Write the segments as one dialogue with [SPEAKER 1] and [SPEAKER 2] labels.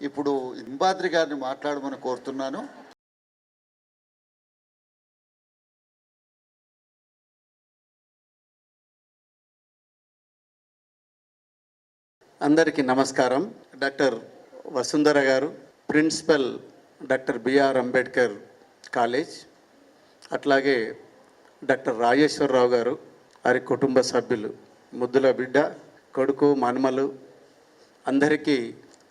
[SPEAKER 1] ఇప్పుడు ఇంబాద్రి గారిని మాట్లాడమని కోరుతున్నాను.
[SPEAKER 2] అందరికీ నమస్కారం. Doctor Vasundhara garu principal doctor B R Ambedkar college అట్లాగే డాక్టర్ రాజేశ్వరరావు గారు వారి కుటుంబ సభ్యులు ముద్దుల బిడ్డ కొడుకు మనుమలు అందరికీ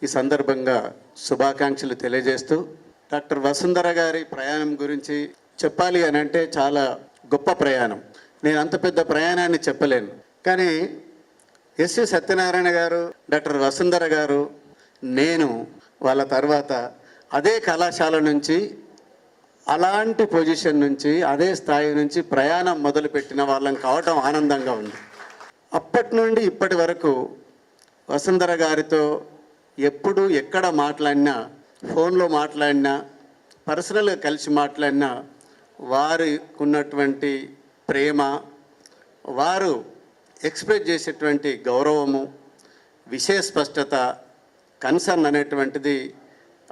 [SPEAKER 2] ఈ సందర్భంగా శుభాకాంక్షలు తెలియజేస్తూ డాక్టర్ వసుంధర గారి ప్రయాణం గురించి చెప్పాలి అని అంటే చాలా గొప్ప ప్రయాణం. నేను అంత పెద్ద ప్రయాణాన్ని చెప్పలేను. కానీ ఎస్వి సత్యనారాయణ గారు డాక్టర్ వసుంధర గారు నేను వాళ్ళ తర్వాత అదే కళాశాల నుంచి అలాంటి పొజిషన్ నుంచి అదే స్థాయి నుంచి ప్రయాణం మొదలుపెట్టిన వాళ్ళం కావటం ఆనందంగా ఉంది. అప్పటి నుండి ఇప్పటి వరకు వసుంధర గారితో ఎప్పుడు ఎక్కడ మాట్లాడినా ఫోన్లో మాట్లాడినా పర్సనల్గా కలిసి మాట్లాడినా వారికున్నటువంటి ప్రేమ వారు ఎక్స్ప్రెస్ చేసేటువంటి గౌరవము విషయ స్పష్టత కన్సర్న్ అనేటువంటిది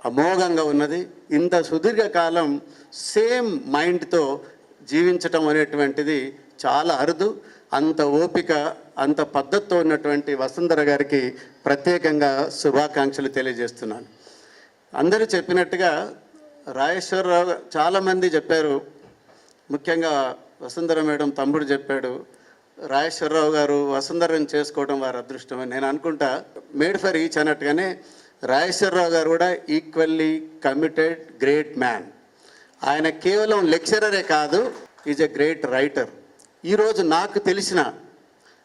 [SPEAKER 2] అమోఘంగా ఉన్నది. ఇంత సుదీర్ఘకాలం సేమ్ మైండ్తో జీవించటం అనేటువంటిది చాలా అరుదు. అంత ఓపిక అంత పద్ధతితో ఉన్నటువంటి వసుంధర గారికి ప్రత్యేకంగా శుభాకాంక్షలు తెలియజేస్తున్నాను. అందరూ చెప్పినట్టుగా రాజేశ్వరరావు చాలామంది చెప్పారు. ముఖ్యంగా వసుంధర మేడం తమ్ముడు చెప్పాడు. రాజేశ్వరరావు గారు వసుంధరని చేసుకోవడం వారి అదృష్టం అని నేను అనుకుంటా. మేడ్ ఫర్ ఈచ్ అన్నట్టుగానే రాజేశ్వరరావు గారు కూడా ఈక్వల్లీ కమిటెడ్ గ్రేట్ మ్యాన్. ఆయన కేవలం లెక్చరరే కాదు ఈజ్ ఎ గ్రేట్ రైటర్. ఈరోజు నాకు తెలిసిన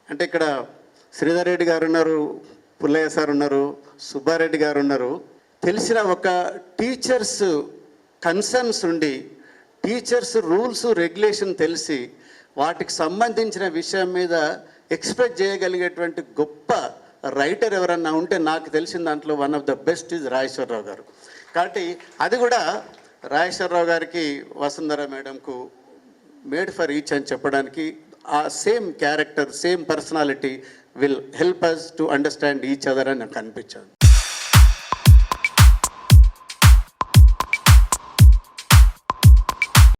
[SPEAKER 2] అంటే ఇక్కడ శ్రీధర్ రెడ్డి గారు ఉన్నారు పుల్లయ్య సార్ ఉన్నారు సుబ్బారెడ్డి గారు ఉన్నారు తెలిసిన ఒక టీచర్స్ కన్సర్న్స్ ఉండి టీచర్స్ రూల్స్ రెగ్యులేషన్ తెలిసి వాటికి సంబంధించిన విషయం మీద ఎక్స్ప్రెస్ చేయగలిగేటువంటి గొప్ప రైటర్ ఎవరన్నా ఉంటే నాకు తెలిసిన దాంట్లో one of the best is Rajeswara Rao గారు. కాబట్టి అది కూడా రాజేశ్వరరావు గారికి వసుంధర మేడంకు మేడ్ ఫర్ ఈచ్ అని చెప్పడానికి ఆ same character same personality will help us to understand each other అని నాకు అనిపించాను.